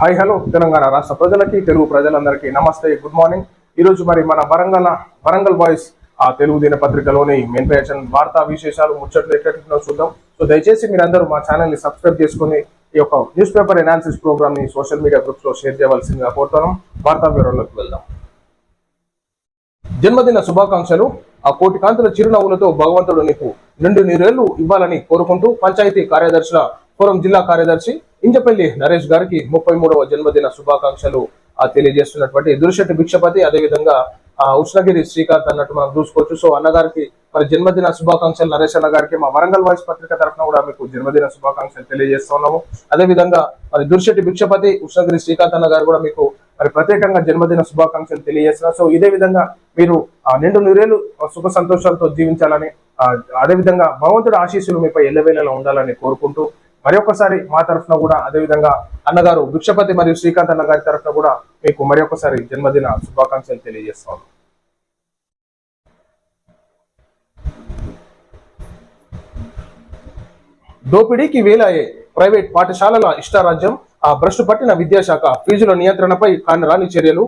Hi hello Telangana రాష్ట్ర ప్రజలకి తెలుగు ప్రజలందరికీ నమస్తే గుడ్ మార్నింగ్. ఈరోజు మరి మన వరంగల్ వరంగల్ వాయిస్ ఆ తెలుగు దినపత్రికలోని మెయిన్ పేషన్ వార్తా విశేషాలు ముచ్చట్లు ఎట్లెట్లో చూద్దాం. సో దయచేసి మీరందరూ మా ఛానల్ని సబ్స్క్రైబ్ చేసుకుని ఈ యొక్క న్యూస్ పేపర్ ఎనాలిసిస్ ప్రోగ్రామ్ని సోషల్ మీడియా గ్రూప్స్లో షేర్ చేయవలసిందిగా కోరుతున్నాం. వార్తా వివరాల్లోకి వెళ్దాం. జన్మదిన శుభాకాంక్షలు. ఆ కోటి కాంతుల చిరునవ్వులతో భగవంతుడు నీకు నిండు నీరేళ్ళు ఇవ్వాలని కోరుకుంటూ పంచాయతీ కార్యదర్శుల ఫోరం జిల్లా కార్యదర్శి ఇంజపల్లి నరేష్ గారికి ముప్పై మూడవ జన్మదిన శుభాకాంక్షలు. తెలియజేస్తున్నటువంటి దురిశెట్టి భిక్షపతి అదేవిధంగా ఆ ఉష్ణగిరి శ్రీకాంత్ అన్నట్టు మనం చూసుకోవచ్చు. సో అన్నగారికి మరి జన్మదిన శుభాకాంక్షలు నరేష్ అన్న గారికి మా వరంగల్ వాయిస్ పత్రిక తరఫున కూడా మీకు జన్మదిన శుభాకాంక్షలు తెలియజేస్తున్నాము అదేవిధంగా మరి దురిశెట్టి భిక్షపతి ఉష్ణగిరి శ్రీకాంత్ అన్న గారు కూడా మీకు మరి ప్రత్యేకంగా జన్మదిన శుభాకాంక్షలు తెలియజేస్తున్నారు. సో ఇదే విధంగా మీరు ఆ నిండు నూరేళ్ళు సుఖ సంతోషాలతో జీవించాలని అదేవిధంగా భగవంతుడి ఆశీస్సులు మీపై ఎల్లవేళలా ఉండాలని కోరుకుంటూ మరి మా తరఫున కూడా అదేవిధంగా అన్నగారు భిక్షపతి మరియు శ్రీకాంత్ అన్న గారి తరఫున కూడా మీకు మరి ఒక్కసారి జన్మదిన శుభాకాంక్షలు తెలియజేస్తాను దోపిడీకి వేలాయే ప్రైవేట్ పాఠశాలల ఇష్టారాజ్యం ఆ భ్రష్టు పట్టిన విద్యాశాఖ ఫీజుల నియంత్రణపై కానరాని చర్యలు.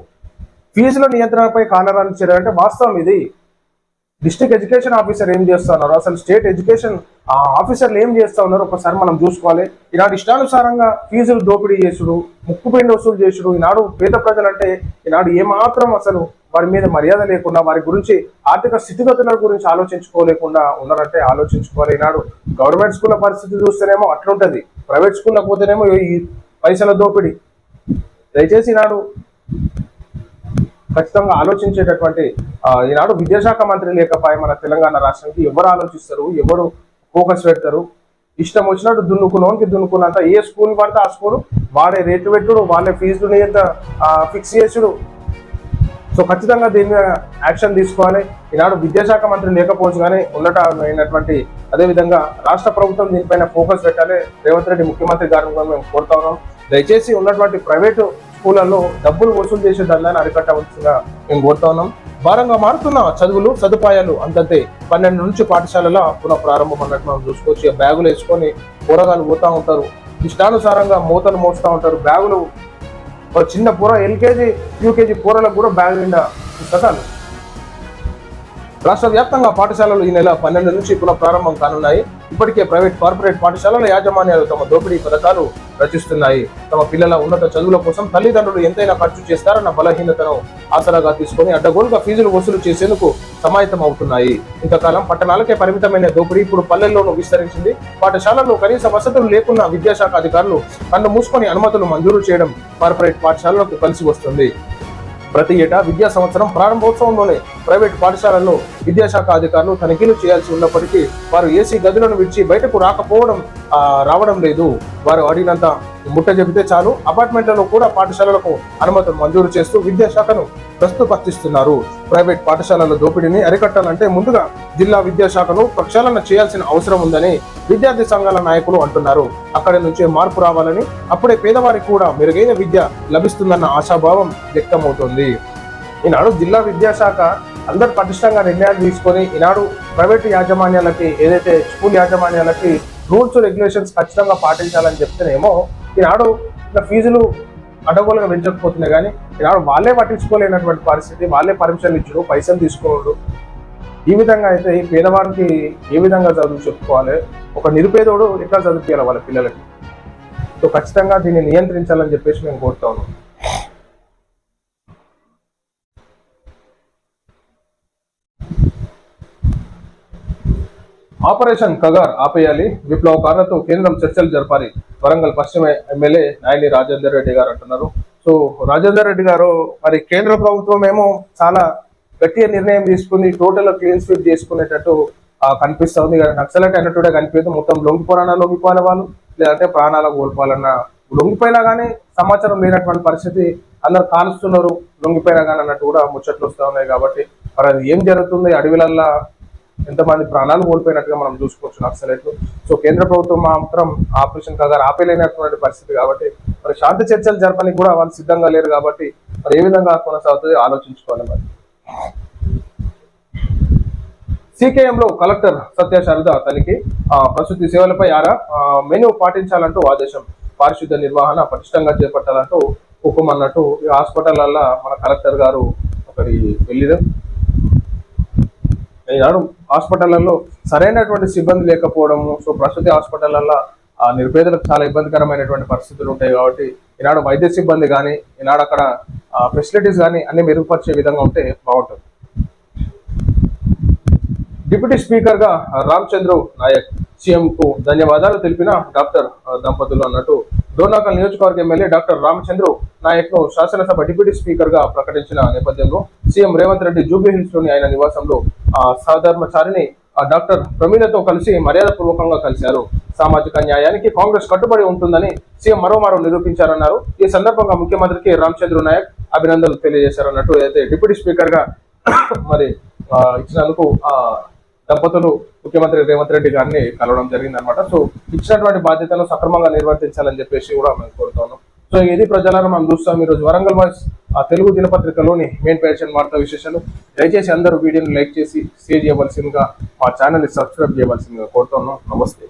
ఫీజుల నియంత్రణపై కానరాని చర్యలు అంటే వాస్తవం ఇది. డిస్ట్రిక్ట్ ఎడ్యుకేషన్ ఆఫీసర్ ఏం చేస్తా ఉన్నారు? అసలు స్టేట్ ఎడ్యుకేషన్ ఆ ఆఫీసర్లు ఏం చేస్తా ఉన్నారు? ఒకసారి మనం చూసుకోవాలి. ఈనాడు ఇష్టానుసారంగా ఫీజులు దోపిడీ చేసుడు ముక్కుపిండి వసూలు చేసుడు ఈనాడు పేద ప్రజలంటే ఈనాడు ఏమాత్రం అసలు వారి మీద మర్యాద లేకుండా వారి గురించి ఆర్థిక స్థితిగతుల గురించి ఆలోచించుకోలేకుండా ఉన్నారంటే ఆలోచించుకోవాలి. ఈనాడు గవర్నమెంట్ స్కూళ్ళ పరిస్థితి చూస్తేనేమో అట్లుంటది. ప్రైవేట్ స్కూల్లో పోతేనేమో ఈ పైసల దోపిడీ. దయచేసి ఈనాడు ఖచ్చితంగా ఆలోచించేటటువంటి ఈనాడు విద్యాశాఖ మంత్రి లేకపోయి మన తెలంగాణ రాష్ట్రానికి ఎవరు ఆలోచిస్తారు ఎవరు ఫోకస్ పెడతారు? ఇష్టం వచ్చినట్టు దున్నుకున్నోనికి దున్నుకున్నంత ఏ స్కూల్ పడితే ఆ స్కూల్ వాడే రేటు పెట్టుడు వాళ్ళే ఫీజులు ఎంత ఫిక్స్ చేసుడు. సో ఖచ్చితంగా దీని యాక్షన్ తీసుకోవాలి. ఈనాడు విద్యాశాఖ మంత్రి లేకపోవచ్చు కానీ ఉండటమైనటువంటి అదేవిధంగా రాష్ట్ర ప్రభుత్వం దీనిపైన ఫోకస్ పెట్టాలి. రేవంత్ రెడ్డి ముఖ్యమంత్రి గారిని కూడా మేము కోరుతా ఉన్నాం. దయచేసి ఉన్నటువంటి ప్రైవేటు స్కూళ్ళలో డబ్బులు వసూలు చేసే దండాన్ని అరికట్టవలసిన మేము కోరుతా ఉన్నాం. భారంగా మారుతున్న చదువులు సదుపాయాలు అంతంతే. పన్నెండు నుంచి పాఠశాలల పునః ప్రారంభం అన్నట్టు మనం చూసుకోవచ్చు. బ్యాగులు వేసుకొని కూరగాయలు పోతా ఉంటారు. ఇష్టానుసారంగా మూతలు మోస్తూ ఉంటారు. బ్యాగులు ఒక చిన్న పూర ఎల్కేజీ యూకేజీ పూరలకు కూడా బ్యాగ్ నిండా పుస్తకాలు. రాష్ట్ర వ్యాప్తంగా పాఠశాలలు ఈ నెల పన్నెండు నుంచి పునః ప్రారంభం కానున్నాయి. ఇప్పటికే ప్రైవేట్ కార్పొరేట్ పాఠశాలల యాజమాన్యాలు తమ దోపిడీ పథకాలు రచిస్తున్నాయి. తమ పిల్లల ఉన్నత చదువుల కోసం తల్లిదండ్రులు ఎంతైనా ఖర్చు చేస్తారన్న బలహీనతను ఆసరాగా తీసుకొని అడ్డగోలుగా ఫీజులు వసూలు చేసేందుకు సమాయత్తం అవుతున్నాయి ఇంతకాలం పట్టణాలకే పరిమితమైన దోపిడీ ఇప్పుడు పల్లెల్లోనూ విస్తరించింది. పాఠశాలల్లో కనీస వసతులు లేకున్న విద్యాశాఖ అధికారులు కన్ను మూసుకొని అనుమతులు మంజూరు చేయడం కార్పొరేట్ పాఠశాలలకు కలిసి వస్తుంది. ప్రతి ఏటా విద్యా సంవత్సరం ప్రారంభోత్సవంలోనే ప్రైవేట్ పాఠశాలల్లో విద్యాశాఖ అధికారులు తనిఖీలు చేయాల్సి ఉన్నప్పటికీ వారు ఏసీ గదులను విడిచి బయటకు రాకపోవడం రావడం లేదు. వారు అడిగినంత ముట్ట చెబితే చాలు. అపార్ట్మెంట్లలో కూడా పాఠశాలలకు అనుమతులు మంజూరు చేస్తూ విద్యాశాఖను ప్రస్తుతపరిస్తున్నారు ప్రైవేట్ పాఠశాలల దోపిడీని అరికట్టాలంటే ముందుగా జిల్లా విద్యాశాఖను ప్రక్షాళన చేయాల్సిన అవసరం ఉందని విద్యార్థి సంఘాల నాయకులు అంటున్నారు. అక్కడి నుంచే మార్పు రావాలని అప్పుడే పేదవారికి కూడా మెరుగైన విద్య లభిస్తుందన్న ఆశాభావం వ్యక్తమవుతోంది. ఈనాడు జిల్లా విద్యాశాఖ అందరు పటిష్టంగా నిర్ణయాలు తీసుకొని ఈనాడు ప్రైవేట్ యాజమాన్యాలకి ఏదైతే స్కూల్ యాజమాన్యాలకి రూల్స్ రెగ్యులేషన్స్ ఖచ్చితంగా పాటించాలని చెప్తేనేమో ఈనాడు ఇలా ఫీజులు అడగోలుగా పెంచకపోతున్నాయి కానీ ఈనాడు వాళ్ళే పట్టించుకోలేనటువంటి పరిస్థితి వాళ్ళే పర్మిషన్ ఇచ్చారు పైసలు తీసుకోవడం ఈ విధంగా అయితే పేదవారికి పేదవాడికి ఏ విధంగా చదువు చెప్పుకోవాలి? ఒక నిరుపేదోడు ఎట్లా చదివించాలి వాళ్ళ పిల్లలకి? సో ఖచ్చితంగా దీన్ని నియంత్రించాలని చెప్పేసి మేము కోరుతా ఉన్నాం ఆపరేషన్ కగార్ ఆపేయాలి. విప్లవకారులతో కేంద్రం చర్చలు జరపాలి. వరంగల్ పశ్చిమ ఎమ్మెల్యే నాయని రాజేందర్ రెడ్డి గారు అంటున్నారు. సో రాజేందర్ రెడ్డి గారు మరి కేంద్ర ప్రభుత్వం ఏమో చాలా గట్టిగా నిర్ణయం తీసుకుని టోటల్ క్లీన్ స్వీప్ చేసుకునేటట్టు కనిపిస్తుంది. కానీ నక్సలైట్ అన్నట్టుగా కనిపిస్తుంది. మొత్తం లొంగిపోవాలన్నా లొంగిపోవాలి వాళ్ళు లేదంటే ప్రాణాలకు కోల్పోవాలన్నా లొంగిపోయినా కానీ సమాచారం లేనటువంటి పరిస్థితి అందరు కాలుస్తున్నారు. లొంగిపోయినా కానీ అన్నట్టు కూడా ముచ్చట్లు వస్తూ ఉన్నాయి కాబట్టి. మరి అది ఏం జరుగుతుంది? అడవిలల్లా ఎంతమంది ప్రాణాలు కోల్పోయినట్టుగా మనం చూసుకోవచ్చు నక్సలైట్లు సో కేంద్ర ప్రభుత్వం మాత్రం ఆపరేషన్ కాగా ఆపేలేనటువంటి పరిస్థితి కాబట్టి మరి శాంతి చర్చలు జరపడానికి కూడా వాళ్ళు సిద్ధంగా లేరు కాబట్టి మరి ఏ విధంగా కొనసాగుతుంది ఆలోచించుకోవాలి మరి. సికేఎంలో కలెక్టర్ సత్య శారద తనకి ప్రసూతి సేవలపై ఆరా మెనూ పాటించాలంటూ ఆదేశం. పారిశుద్ధ నిర్వహణ పటిష్టంగా చేపట్టాలంటూ హుకుం అన్నట్టు ఈ మన కలెక్టర్ గారు ఒకరి వెళ్ళిన ఈనాడు హాస్పిటళ్ళలో సరైనటువంటి సిబ్బంది లేకపోవడము సో ప్రస్తుత హాస్పిటళ్ళలో ఆ నిరుపేదలకు చాలా ఇబ్బందికరమైనటువంటి పరిస్థితులు ఉంటాయి కాబట్టి ఈనాడు వైద్య సిబ్బంది కానీ ఈనాడు అక్కడ ఫెసిలిటీస్ కానీ అన్ని మెరుగుపరిచే విధంగా ఉంటే బాగుంటుంది. డిప్యూటీ స్పీకర్గా రామచంద్ర నాయక్ సీఎంకు ధన్యవాదాలు తెలిపిన డాక్టర్ దంపతులు అన్నట్టు డోర్నాకల్ నియోజకవర్గ ఎమ్మెల్యే డాక్టర్ రామచంద్రు నాయక్ను శాసనసభ డిప్యూటీ స్పీకర్గా ప్రకటించిన నేపథ్యంలో సీఎం రేవంత్ రెడ్డి జూబ్లీ లోని ఆయన నివాసంలో ఆ సహధర్మచారిని ఆ డాక్టర్ ప్రమీలతో కలిసి మర్యాదపూర్వకంగా కలిశారు. సామాజిక న్యాయానికి కాంగ్రెస్ కట్టుబడి ఉంటుందని సీఎం మరోమారు నిరూపించారన్నారు. ఈ సందర్భంగా ముఖ్యమంత్రికి రామచంద్ర నాయక్ అభినందనలు తెలియజేశారన్నట్టు అయితే డిప్యూటీ స్పీకర్గా మరి ఇచ్చినందుకు దంపతులు ముఖ్యమంత్రి రేవంత్ రెడ్డి గారిని కలవడం జరిగింది అనమాట సో ఇచ్చినటువంటి బాధ్యతలను సక్రమంగా నిర్వర్తించాలని చెప్పేసి కూడా మేము కోరుతాను సో ఇది ప్రజలను మనం చూస్తాం ఈరోజు వరంగల్ వాయిస్ ఆ తెలుగు దినపత్రికలోని మెయిన్ పేషన్ వార్తా విశేషాలు. దయచేసి అందరూ వీడియోని లైక్ చేసి షేర్ చేయవలసిందిగా మా ఛానల్ని సబ్స్క్రైబ్ చేయవలసిందిగా కోరుతున్నాం నమస్తే.